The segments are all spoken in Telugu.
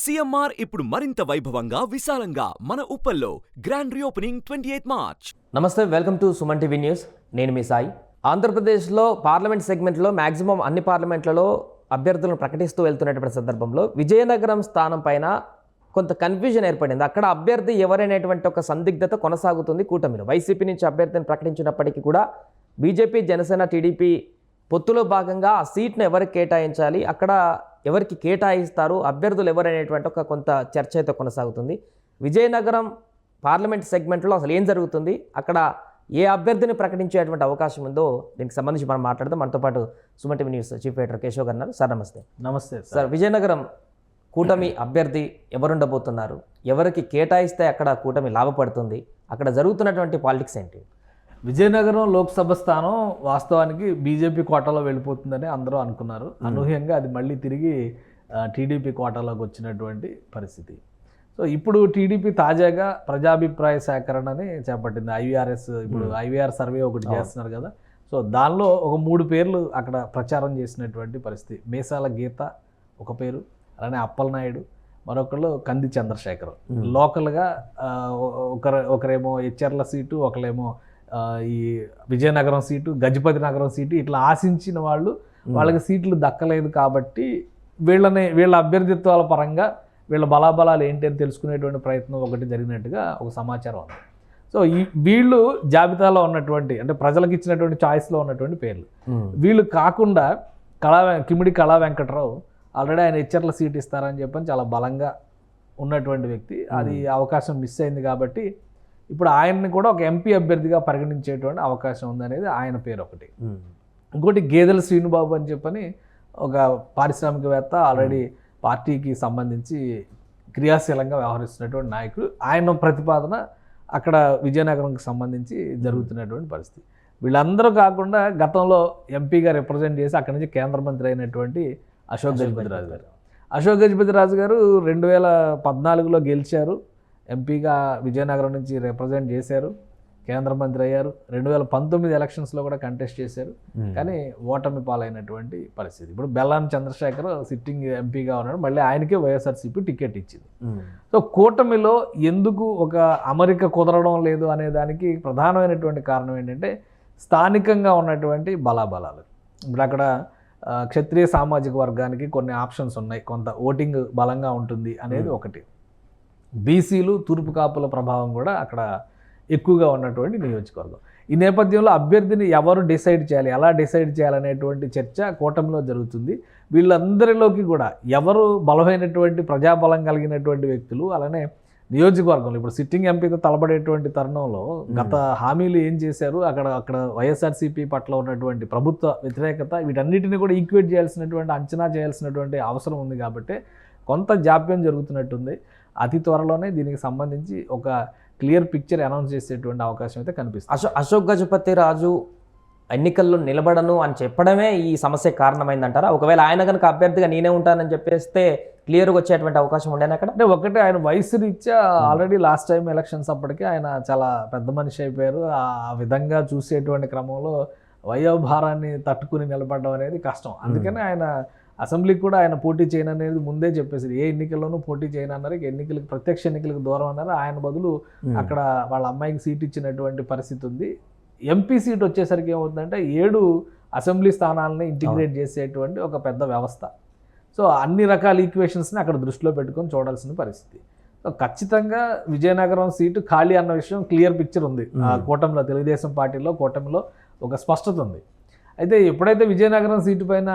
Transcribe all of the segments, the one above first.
సీఎంఆర్ ఇప్పుడు మరింత వైభవంగా విశాలంగా మన ఉప్పల్లో grand reopening twenty eighth March. నమస్తే welcome to Suman TV news. నేను మీ సాయి. ఆంధ్రప్రదేశ్లో పార్లమెంట్ సెగ్మెంట్లో మ్యాక్సిమం అన్ని పార్లమెంట్లలో అభ్యర్థులను ప్రకటిస్తూ వెళ్తున్నటువంటి సందర్భంలో విజయనగరం స్థానం పైన కొంత కన్ఫ్యూజన్ ఏర్పడింది. అక్కడ అభ్యర్థి ఎవరైనటువంటి ఒక సందిగ్ధత కొనసాగుతుంది కూటమిలో. వైసీపీ నుంచి అభ్యర్థిని ప్రకటించినప్పటికీ కూడా బీజేపీ జనసేన టీడీపీ పొత్తులో భాగంగా ఆ సీట్ను ఎవరికి కేటాయించాలి? అక్కడ ఎవరికి కేటాయిస్తారు అభ్యర్థులు ఎవరనేటువంటి ఒక కొంత చర్చ అయితే కొనసాగుతుంది. విజయనగరం పార్లమెంట్ సెగ్మెంట్లో అసలు ఏం జరుగుతుంది? అక్కడ ఏ అభ్యర్థిని ప్రకటించేటువంటి అవకాశం ఉందో దీనికి సంబంధించి మనం మాట్లాడదాం. మనతో పాటు Suman TV news chief editor Keshav garu. Sir నమస్తే. నమస్తే సార్. సార్ విజయనగరం కూటమి అభ్యర్థి ఎవరుండబోతున్నారు? ఎవరికి కేటాయిస్తే అక్కడ కూటమి లాభపడుతుంది? అక్కడ జరుగుతున్నటువంటి పాలిటిక్స్ ఏంటి? విజయనగరం లోక్సభ స్థానం వాస్తవానికి బీజేపీ కోటాలో వెళ్ళిపోతుందని అందరూ అనుకున్నారు. అనూహ్యంగా అది మళ్ళీ తిరిగి టీడీపీ కోటాలోకి వచ్చినటువంటి పరిస్థితి. సో ఇప్పుడు టీడీపీ తాజాగా ప్రజాభిప్రాయ సేకరణని చేపట్టింది. ఐవీఆర్ఎస్ ఇప్పుడు ఐవీఆర్ సర్వే ఒకటి చేస్తున్నారు కదా. సో దానిలో ఒక మూడు పేర్లు అక్కడ ప్రచారం చేసినటువంటి పరిస్థితి. మేసాల గీత ఒక పేరు అలానే అప్పలనాయుడు మరొకళ్ళు కంది చంద్రశేఖర్. లోకల్గా ఒకరు ఒకరేమో హెచ్ఆర్ల సీటు ఒకరేమో ఈ విజయనగరం సీటు గజపతి నగరం సీటు ఇట్లా ఆశించిన వాళ్ళు వాళ్ళకి సీట్లు దక్కలేదు కాబట్టి వీళ్ళని వీళ్ళ అభ్యర్థిత్వాల పరంగా వీళ్ళ బలాబలాలు ఏంటి అని తెలుసుకునేటువంటి ప్రయత్నం ఒకటి జరిగినట్టుగా ఒక సమాచారం ఉంది. సో ఈ వీళ్ళు జాబితాలో ఉన్నటువంటి అంటే ప్రజలకు ఇచ్చినటువంటి చాయిస్లో ఉన్నటువంటి పేర్లు. వీళ్ళు కాకుండా కళా కిమిడి కళా వెంకట్రావు ఆల్రెడీ ఆయన హెచ్చర్ల సీట్ ఇస్తారని చెప్పని చాలా బలంగా ఉన్నటువంటి వ్యక్తి. అది అవకాశం మిస్ అయింది కాబట్టి ఇప్పుడు ఆయన్ని కూడా ఒక ఎంపీ అభ్యర్థిగా పరిగణించేటువంటి అవకాశం ఉందనేది ఆయన పేరు ఒకటి ఇంకోటి గేదెల శ్రీనుబాబు అని చెప్పని ఒక పారిశ్రామికవేత్త ఆల్రెడీ పార్టీకి సంబంధించి క్రియాశీలంగా వ్యవహరిస్తున్నటువంటి నాయకుడు. ఆయన ప్రతిపాదన అక్కడ విజయనగరంకి సంబంధించి జరుగుతున్నటువంటి పరిస్థితి. వీళ్ళందరూ కాకుండా గతంలో ఎంపీగా రిప్రజెంట్ చేసి అక్కడి నుంచి కేంద్ర మంత్రి అయినటువంటి అశోక్ గజపతి రాజు గారు. అశోక్ గజపతి రాజు గారు రెండు వేల పద్నాలుగులో గెలిచారు. ఎంపీగా విజయనగరం నుంచి రిప్రజెంట్ చేశారు కేంద్ర మంత్రి అయ్యారు. రెండు వేల పంతొమ్మిది ఎలక్షన్స్లో కూడా కంటెస్ట్ చేశారు. కానీ ఓటమి పాలైనటువంటి పరిస్థితి. ఇప్పుడు బెల్లాన్ చంద్రశేఖర్ సిట్టింగ్ ఎంపీగా ఉన్నాడు. మళ్ళీ ఆయనకే వైఎస్ఆర్సీపీ టికెట్ ఇచ్చింది. సో కూటమిలో ఎందుకు ఒక అమరిక కుదరడం లేదు అనే దానికి ప్రధానమైనటువంటి కారణం ఏంటంటే స్థానికంగా ఉన్నటువంటి బలాబలాలు. ఇప్పుడు అక్కడ క్షత్రియ సామాజిక వర్గానికి కొన్ని ఆప్షన్స్ ఉన్నాయి. కొంత ఓటింగ్ బలంగా ఉంటుంది అనేది ఒకటి. బీసీలు తూర్పు కాపుల ప్రభావం కూడా అక్కడ ఎక్కువగా ఉన్నటువంటి నియోజకవర్గం. ఈ నేపథ్యంలో అభ్యర్థిని ఎవరు డిసైడ్ చేయాలి ఎలా డిసైడ్ చేయాలనేటువంటి చర్చ కూటమిలో జరుగుతుంది. వీళ్ళందరిలోకి కూడా ఎవరు బలమైనటువంటి ప్రజాబలం కలిగినటువంటి వ్యక్తులు అలానే నియోజకవర్గంలో ఇప్పుడు సిట్టింగ్ ఎంపీతో తలబడేటువంటి తరుణంలో గత హామీలు ఏం చేశారు? అక్కడ అక్కడ వైఎస్ఆర్సీపీ పట్ల ఉన్నటువంటి ప్రభుత్వ వ్యతిరేకత వీటన్నిటిని కూడా ఈక్వేట్ చేయాల్సినటువంటి అంచనా చేయాల్సినటువంటి అవసరం ఉంది కాబట్టి కొంత జాప్యం జరుగుతున్నట్టుంది. అతి త్వరలోనే దీనికి సంబంధించి ఒక క్లియర్ పిక్చర్ అనౌన్స్ చేసేటువంటి అవకాశం అయితే కనిపిస్తుంది. అశో అశోక్ గజపతి రాజు ఎన్నికల్లో నిలబడను అని చెప్పడమే ఈ సమస్య కారణమైందంటారా? ఒకవేళ ఆయన కనుక అభ్యర్థిగా నేనే ఉంటానని చెప్పేస్తే క్లియర్గా వచ్చేటువంటి అవకాశం ఉండేనా అక్కడ? అంటే ఒకటి ఆయన వయసు రీత్యా ఆల్రెడీ లాస్ట్ టైం ఎలక్షన్స్ అప్పటికి ఆయన చాలా పెద్ద మనిషి అయిపోయారు. ఆ విధంగా చూసేటువంటి క్రమంలో వయోభారాన్ని తట్టుకుని నిలబడడం అనేది కష్టం. అందుకని ఆయన అసెంబ్లీకి కూడా ఆయన పోటీ చేయను అనేది ముందే చెప్పేసి ఏ ఎన్నికల్లోనూ పోటీ చేయను అన్నారు ఎన్నికలకు ప్రత్యక్ష ఎన్నికలకు దూరం అన్నారు. ఆయన బదులు అక్కడ వాళ్ళ అమ్మాయికి సీట్ ఇచ్చినటువంటి పరిస్థితి ఉంది. ఎంపీ సీట్ వచ్చేసరికి ఏమవుతుందంటే ఏడు అసెంబ్లీ స్థానాలని ఇంటిగ్రేట్ చేసేటువంటి ఒక పెద్ద వ్యవస్థ. సో అన్ని రకాల ఈక్వేషన్స్ని అక్కడ దృష్టిలో పెట్టుకొని చూడాల్సిన పరిస్థితి. సో ఖచ్చితంగా విజయనగరం సీటు ఖాళీ అన్న విషయం క్లియర్ పిక్చర్ ఉంది. ఆ కూటమిలో తెలుగుదేశం పార్టీలో కూటమిలో ఒక స్పష్టత ఉంది. అయితే ఎప్పుడైతే విజయనగరం సీటు పైన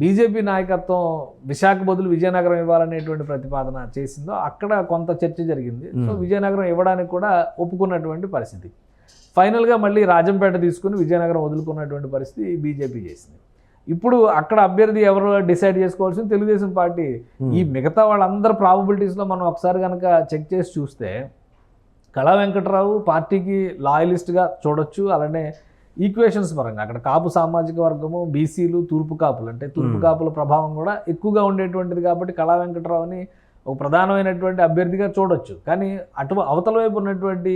బీజేపీ నాయకత్వం విశాఖ బదులు విజయనగరం ఇవ్వాలనేటువంటి ప్రతిపాదన చేసిందో అక్కడ కొంత చర్చ జరిగింది. సో విజయనగరం ఇవ్వడానికి కూడా ఒప్పుకున్నటువంటి పరిస్థితి. ఫైనల్గా మళ్ళీ రాజంపేట తీసుకుని విజయనగరం వదులుకున్నటువంటి పరిస్థితి బీజేపీ చేసింది. ఇప్పుడు అక్కడ అభ్యర్థి ఎవరు డిసైడ్ చేసుకోవాల్సింది తెలుగుదేశం పార్టీ. ఈ మిగతా వాళ్ళందరి ప్రాబబిలిటీస్లో మనం ఒకసారి కనుక చెక్ చేసి చూస్తే కళా వెంకట్రావు పార్టీకి లాయలిస్ట్గా చూడొచ్చు అలానే ఈక్వేషన్స్ పరంగా. అక్కడ కాపు సామాజిక వర్గము బీసీలు తూర్పు కాపులు అంటే తూర్పు కాపుల ప్రభావం కూడా ఎక్కువగా ఉండేటువంటిది కాబట్టి కళా వెంకట్రావుని ఒక ప్రధానమైనటువంటి అభ్యర్థిగా చూడొచ్చు. కానీ అటు అవతల వైపు ఉన్నటువంటి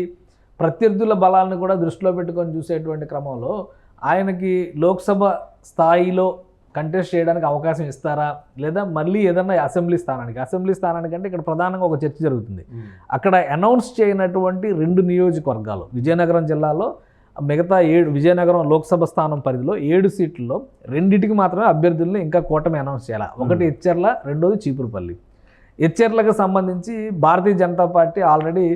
ప్రత్యర్థుల బలాలను కూడా దృష్టిలో పెట్టుకొని చూసేటువంటి క్రమంలో ఆయనకి లోక్సభ స్థాయిలో కంటెస్ట్ చేయడానికి అవకాశం ఇస్తారా? లేదా మళ్ళీ ఏదన్నా అసెంబ్లీ స్థానానికి? అసెంబ్లీ స్థానానికి అంటే ఇక్కడ ప్రధానంగా ఒక చర్చ జరుగుతుంది. అక్కడ అనౌన్స్ చేయనటువంటి రెండు నియోజకవర్గాలు విజయనగరం జిల్లాలో మిగతా ఏడు విజయనగరం లోక్సభ స్థానం పరిధిలో ఏడు సీట్లలో రెండింటికి మాత్రమే అభ్యర్థుల్ని ఇంకా కూటమి అనౌన్స్ చేయాలి? ఒకటి ఎచ్చెర్ల రెండోది చీపురుపల్లి. ఎచ్చెర్లకు సంబంధించి భారతీయ జనతా పార్టీ ఆల్రెడీ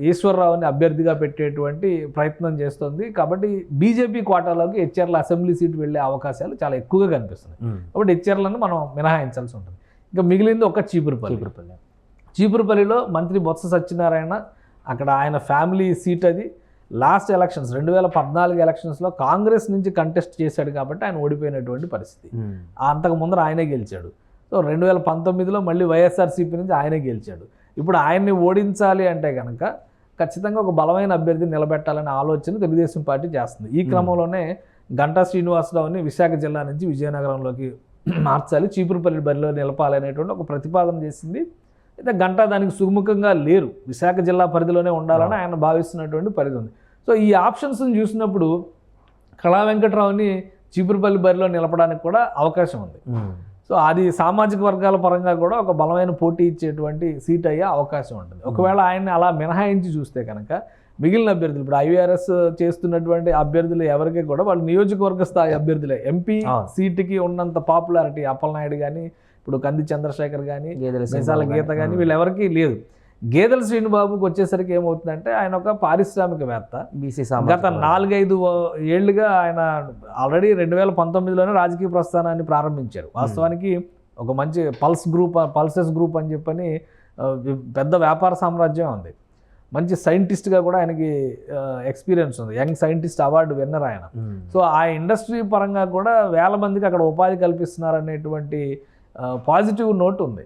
ఈశ్వరరావుని అభ్యర్థిగా పెట్టేటువంటి ప్రయత్నం చేస్తుంది. కాబట్టి బీజేపీ కోటాలోకి ఎచ్చెర్ల అసెంబ్లీ సీటు వెళ్ళే అవకాశాలు చాలా ఎక్కువగా కనిపిస్తున్నాయి. కాబట్టి హెచ్ఆర్లను మనం మినహాయించాల్సి ఉంటుంది. ఇంకా మిగిలింది ఒక చీపురుపల్లి. చీపురుపల్లి. చీపురుపల్లిలో మంత్రి బొత్స సత్యనారాయణ అక్కడ ఆయన ఫ్యామిలీ సీట్ అది. లాస్ట్ ఎలక్షన్స్ రెండు వేల పద్నాలుగు ఎలక్షన్స్లో కాంగ్రెస్ నుంచి కంటెస్ట్ చేశాడు కాబట్టి ఆయన ఓడిపోయినటువంటి పరిస్థితి. అంతకు ముందర ఆయనే గెలిచాడు. సో రెండు వేల పంతొమ్మిదిలో మళ్ళీ వైఎస్ఆర్సీపీ నుంచి ఆయనే గెలిచాడు. ఇప్పుడు ఆయన్ని ఓడించాలి అంటే కనుక ఖచ్చితంగా ఒక బలమైన అభ్యర్థిని నిలబెట్టాలనే ఆలోచన తెలుగుదేశం పార్టీ చేస్తుంది. ఈ క్రమంలోనే గంటా శ్రీనివాసరావుని విశాఖ జిల్లా నుంచి విజయనగరంలోకి మార్చాలి. చీపురుపల్లి బరిలో నిలపాలనేటువంటి ఒక ప్రతిపాదన చేసింది. అయితే గంటా దానికి సుముఖంగా లేరు. విశాఖ జిల్లా పరిధిలోనే ఉండాలని ఆయన భావిస్తున్నటువంటి పరిధి ఉంది. సో ఈ ఆప్షన్స్ని చూసినప్పుడు కళా వెంకట్రావుని చీపురుపల్లి బరిలో నిలపడానికి కూడా అవకాశం ఉంది. సో అది సామాజిక వర్గాల పరంగా కూడా ఒక బలమైన పోటీ ఇచ్చేటువంటి సీట్ అయ్యే అవకాశం ఉంటుంది ఒకవేళ ఆయన్ని అలా మినహాయించి చూస్తే కనుక మిగిలిన అభ్యర్థులు ఇప్పుడు ఐవీఆర్ఎస్ చేస్తున్నటువంటి అభ్యర్థులు ఎవరికి కూడా వాళ్ళు నియోజకవర్గ స్థాయి అభ్యర్థులే ఎంపీ. సీటుకి ఉన్నంత పాపులారిటీ అప్పలనాయుడు కానీ ఇప్పుడు కంది చంద్రశేఖర్ కానీ మిసాల గీత గాని. కానీ వీళ్ళెవరికీ లేదు గేదెల శ్రీనుబాబుకి వచ్చేసరికి ఏమవుతుందంటే ఆయన ఒక పారిశ్రామికవేత్త బీసీ గత నాలుగైదు ఏళ్ళుగా ఆయన ఆల్రెడీ రెండు వేల పంతొమ్మిదిలోనే రాజకీయ ప్రస్థానాన్ని ప్రారంభించారు. వాస్తవానికి ఒక మంచి పల్స్ గ్రూప్ పల్సెస్ గ్రూప్ అని చెప్పని పెద్ద వ్యాపార సామ్రాజ్యం ఉంది. మంచి సైంటిస్ట్గా కూడా ఆయనకి ఎక్స్పీరియన్స్ ఉంది. యంగ్ సైంటిస్ట్ అవార్డు విన్నర్ ఆయన. మ్మ్. సో ఆ ఇండస్ట్రీ పరంగా కూడా వేల మందికి అక్కడ ఉపాధి కల్పిస్తున్నారు అనేటువంటి పాజిటివ్ నోట్ ఉంది.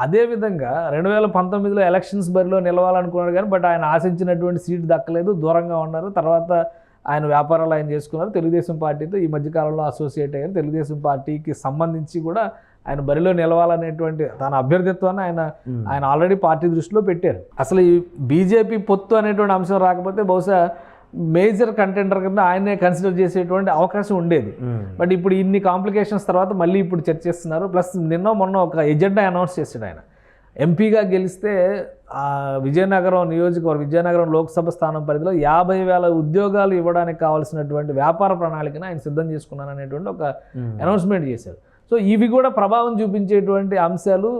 అదేవిధంగా రెండు వేల పంతొమ్మిదిలో ఎలక్షన్స్ బరిలో నిలవాలనుకున్నారు కానీ బట్ ఆయన ఆశించినటువంటి సీట్ దక్కలేదు దూరంగా ఉన్నారు. తర్వాత ఆయన వ్యాపారాలు ఆయన చేసుకున్నారు. తెలుగుదేశం పార్టీతో ఈ మధ్యకాలంలో అసోసియేట్ అయ్యారు. తెలుగుదేశం పార్టీకి సంబంధించి కూడా ఆయన బరిలో నిలవాలనేటువంటి తన అభ్యర్థిత్వాన్ని ఆయన. ఆయన ఆల్రెడీ పార్టీ దృష్టిలో పెట్టారు. అసలు ఈ బీజేపీ పొత్తు అనేటువంటి అంశం రాకపోతే బహుశా మేజర్ కంటెండర్ కింద ఆయనే కన్సిడర్ చేసేటువంటి అవకాశం ఉండేది. బట్ ఇప్పుడు ఇన్ని కాంప్లికేషన్స్ తర్వాత మళ్ళీ ఇప్పుడు చర్చిస్తున్నారు ప్లస్ నిన్న మొన్న ఒక ఎజెండా అనౌన్స్ చేశాడు ఆయన ఎంపీగా గెలిస్తే ఆ, విజయనగరం నియోజకవర్గం విజయనగరం లోక్సభ స్థానం పరిధిలో యాభై వేల ఉద్యోగాలు ఇవ్వడానికి కావాల్సినటువంటి వ్యాపార ప్రణాళికను ఆయన సిద్ధం చేసుకున్నాను అనేటువంటి ఒక. అనౌన్స్మెంట్ చేశారు సో ఇవి కూడా ప్రభావం చూపించేటువంటి అంశాలు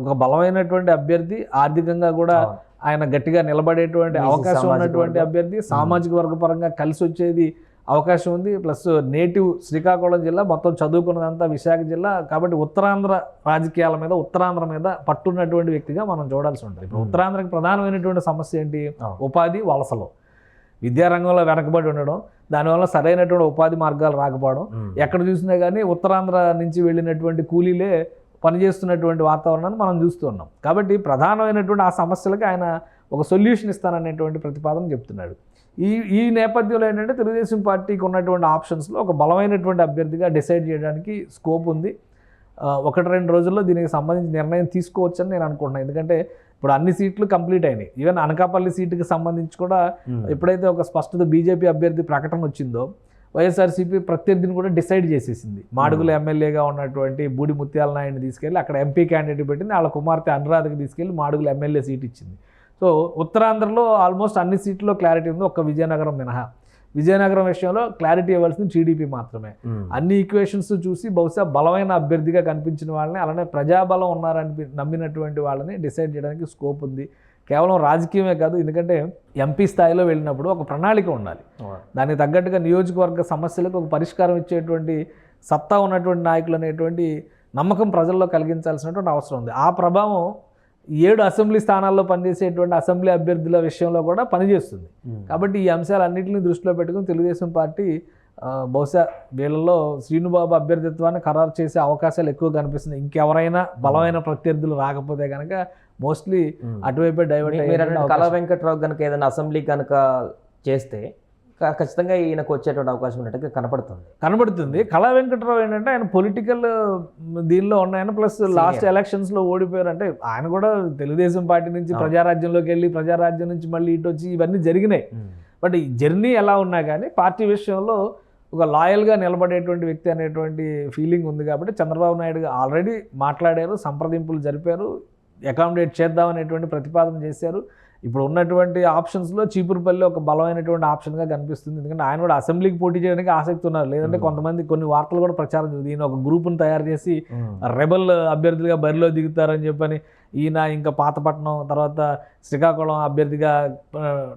ఒక బలమైనటువంటి అభ్యర్థి ఆర్థికంగా కూడా. ఆయన గట్టిగా నిలబడేటువంటి అవకాశం ఉన్నటువంటి. అభ్యర్థి సామాజిక వర్గ పరంగా కలిసి వచ్చేది అవకాశం ఉంది. ప్లస్ నేటివ్ శ్రీకాకుళం జిల్లా మొత్తం చదువుకున్నదంతా విశాఖ జిల్లా. కాబట్టి ఉత్తరాంధ్ర రాజకీయాల మీద ఉత్తరాంధ్ర మీద పట్టున్నటువంటి వ్యక్తిగా మనం చూడాల్సి ఉంటుంది. ఇప్పుడు ఉత్తరాంధ్రకి ప్రధానమైనటువంటి సమస్య ఏంటి. ఉపాధి వలసలు. విద్యారంగంలో వెనకబడి ఉండడం దానివల్ల సరైనటువంటి ఉపాధి మార్గాలు రాకపోవడం. మ్మ్. ఎక్కడ చూసినా కానీ ఉత్తరాంధ్ర నుంచి వెళ్ళినటువంటి కూలీలే పనిచేస్తున్నటువంటి వాతావరణాన్ని మనం చూస్తూ ఉన్నాం. కాబట్టి ప్రధానమైనటువంటి ఆ సమస్యలకు ఆయన ఒక సొల్యూషన్ ఇస్తాననేటువంటి ప్రతిపాదన చెప్తున్నాడు. ఈ ఈ నేపథ్యంలో ఏంటంటే తెలుగుదేశం పార్టీకి ఉన్నటువంటి ఆప్షన్స్లో ఒక బలమైనటువంటి అభ్యర్థిగా డిసైడ్ చేయడానికి స్కోప్ ఉంది. ఒకటి రెండు రోజుల్లో దీనికి సంబంధించి నిర్ణయం తీసుకోవచ్చని నేను అనుకుంటున్నాను. ఎందుకంటే ఇప్పుడు అన్ని సీట్లు కంప్లీట్ అయినాయి. ఈవెన్ అనకాపల్లి సీటుకి సంబంధించి కూడా. ఎప్పుడైతే ఒక స్పష్టత బీజేపీ అభ్యర్థి ప్రకటన వచ్చిందో వైఎస్ఆర్సీపీ ప్రత్యర్థిని కూడా డిసైడ్ చేసేసింది. మాడుగుల ఎమ్మెల్యేగా ఉన్నటువంటి బూడి ముత్యాల నాయుడిని తీసుకెళ్ళి అక్కడ ఎంపీ క్యాండిడేట్ పెట్టింది. వాళ్ళ కుమార్తె అనురాధకి తీసుకెళ్ళి మాడుగుల ఎమ్మెల్యే సీట్ ఇచ్చింది. సో ఉత్తరాంధ్రలో ఆల్మోస్ట్ అన్ని సీట్లలో క్లారిటీ ఉంది. ఒక్క విజయనగరం మినహా. విజయనగరం విషయంలో క్లారిటీ ఇవ్వాల్సింది టీడీపీ మాత్రమే. అన్ని ఈక్వేషన్స్ చూసి బహుశా బలమైన అభ్యర్థిగా కనిపించిన వాళ్ళని అలానే ప్రజాబలం ఉన్నారని నమ్మినటువంటి వాళ్ళని డిసైడ్ చేయడానికి స్కోప్ ఉంది. కేవలం రాజకీయమే కాదు ఎందుకంటే ఎంపీ స్థాయిలో వెళ్ళినప్పుడు ఒక ప్రణాళిక ఉండాలి. దానికి తగ్గట్టుగా నియోజకవర్గ సమస్యలకు ఒక పరిష్కారం ఇచ్చేటువంటి సత్తా ఉన్నటువంటి నాయకులు అనేటువంటి నమ్మకం ప్రజల్లో కలిగించాల్సినటువంటి అవసరం ఉంది ఆ ప్రభావం ఏడు అసెంబ్లీ స్థానాల్లో పనిచేసేటువంటి అసెంబ్లీ అభ్యర్థుల విషయంలో కూడా పనిచేస్తుంది. కాబట్టి ఈ అంశాలన్నింటినీ దృష్టిలో పెట్టుకుని తెలుగుదేశం పార్టీ బహుశా వీళ్ళలో శ్రీనుబాబు అభ్యర్థిత్వాన్ని ఖరారు చేసే అవకాశాలు ఎక్కువ కనిపిస్తున్నాయి ఇంకెవరైనా బలమైన ప్రత్యర్థులు రాకపోతే కనుక మోస్ట్లీ. అటువైపే డైవర్ట్ కళా వెంకట్రావు కనుక ఏదైనా అసెంబ్లీ కనుక చేస్తే ఖచ్చితంగా ఈయనకు వచ్చేటువంటి అవకాశం ఉన్నట్టుగా కనపడుతుంది. కనబడుతుంది కళా వెంకటరావు ఏంటంటే ఆయన పొలిటికల్ దీనిలో ఉన్నాయన ప్లస్ లాస్ట్ ఎలక్షన్స్లో ఓడిపోయారు అంటే ఆయన కూడా తెలుగుదేశం పార్టీ నుంచి. ప్రజారాజ్యంలోకి వెళ్ళి ప్రజారాజ్యం నుంచి మళ్ళీ ఇటు వచ్చి ఇవన్నీ జరిగినాయి. బట్ ఈ జర్నీ ఎలా ఉన్నా కానీ పార్టీ విషయంలో ఒక లాయల్గా నిలబడేటువంటి వ్యక్తి అనేటువంటి ఫీలింగ్ ఉంది కాబట్టి చంద్రబాబు నాయుడు ఆల్రెడీ మాట్లాడారు సంప్రదింపులు జరిపారు అకామిడేట్ చేద్దామనేటువంటి ప్రతిపాదన చేశారు. ఇప్పుడు ఉన్నటువంటి ఆప్షన్స్లో చీపురుపల్లి ఒక బలమైనటువంటి ఆప్షన్గా కనిపిస్తుంది. ఎందుకంటే ఆయన కూడా అసెంబ్లీకి పోటీ చేయడానికి ఆసక్తి ఉన్నారు. లేదంటే కొంతమంది కొన్ని వార్తలు కూడా ప్రచారం చేస్తుంది ఈయన ఒక గ్రూప్ను తయారు చేసి రెబల్ అభ్యర్థులుగా బరిలో దిగుతారని చెప్పని ఈయన ఇంకా పాతపట్నం తర్వాత శ్రీకాకుళం అభ్యర్థిగా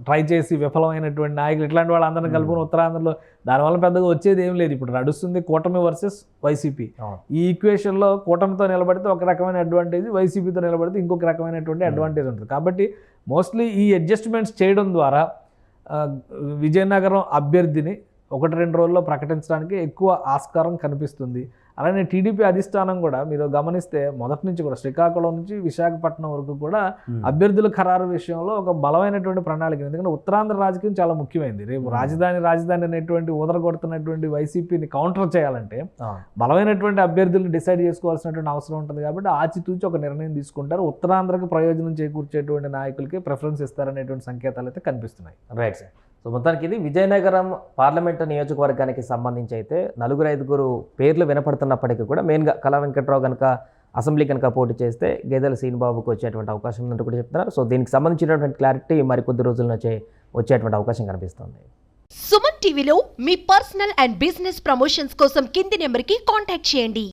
ట్రై చేసి విఫలమైనటువంటి నాయకులు ఇట్లాంటి వాళ్ళందరినీ కలుపుకొని ఉత్తరాంధ్రలో దానివల్ల పెద్దగా వచ్చేది ఏం లేదు. ఇప్పుడు నడుస్తుంది కూటమి వర్సెస్ వైసీపీ. ఈ ఈక్వేషన్లో కూటమితో నిలబడితే ఒక రకమైన అడ్వాంటేజ్ వైసీపీతో నిలబడితే ఇంకొక రకమైనటువంటి అడ్వాంటేజ్ ఉంటుంది. కాబట్టి మోస్ట్లీ ఈ అడ్జస్ట్మెంట్స్ చేయడం ద్వారా విజయనగరం అభ్యర్థిని ఒకటి రెండు రోజుల్లో ప్రకటించడానికి ఎక్కువ ఆస్కారం కనిపిస్తుంది. అలానే టీడీపీ అధిష్టానం కూడా మీరు గమనిస్తే మొదటి నుంచి కూడా శ్రీకాకుళం నుంచి విశాఖపట్నం వరకు కూడా అభ్యర్థుల ఖరారు విషయంలో ఒక బలమైనటువంటి ప్రణాళిక ఎందుకంటే ఉత్తరాంధ్ర రాజకీయం చాలా ముఖ్యమైనది రేపు రాజధాని రాజధాని అనేటువంటి ఊదరగొడుతున్నటువంటి వైసీపీని కౌంటర్ చేయాలంటే. బలమైనటువంటి అభ్యర్థులను డిసైడ్ చేసుకోవాల్సినటువంటి అవసరం ఉంటుంది కాబట్టి ఆచితూచి ఒక నిర్ణయం తీసుకుంటారు. ఉత్తరాంధ్రకు ప్రయోజనం చేకూర్చేటువంటి నాయకులకి ప్రిఫరెన్స్ ఇస్తారనేటువంటి సంకేతాలు అయితే కనిపిస్తున్నాయి. రైట్ సార్ సో మొత్తానికి ఇది విజయనగరం పార్లమెంటు నియోజకవర్గానికి సంబంధించి అయితే నలుగురు ఐదుగురు పేర్లు వినపడుతున్నప్పటికీ కూడా మెయిన్గా కళా వెంకట్రావు కనుక అసెంబ్లీ కనుక పోటీ చేస్తే గేదెల శ్రీనిబాబుకు వచ్చేటువంటి అవకాశం ఉందని కూడా చెప్తున్నారు. సో దీనికి సంబంధించినటువంటి క్లారిటీ మరి కొద్ది రోజుల నుంచే వచ్చేటువంటి అవకాశం కనిపిస్తుంది. సుమన్ టీవీలో మీ పర్సనల్ అండ్ బిజినెస్ ప్రమోషన్స్ కోసం కింది నెంబర్కి కాంటాక్ట్ చేయండి.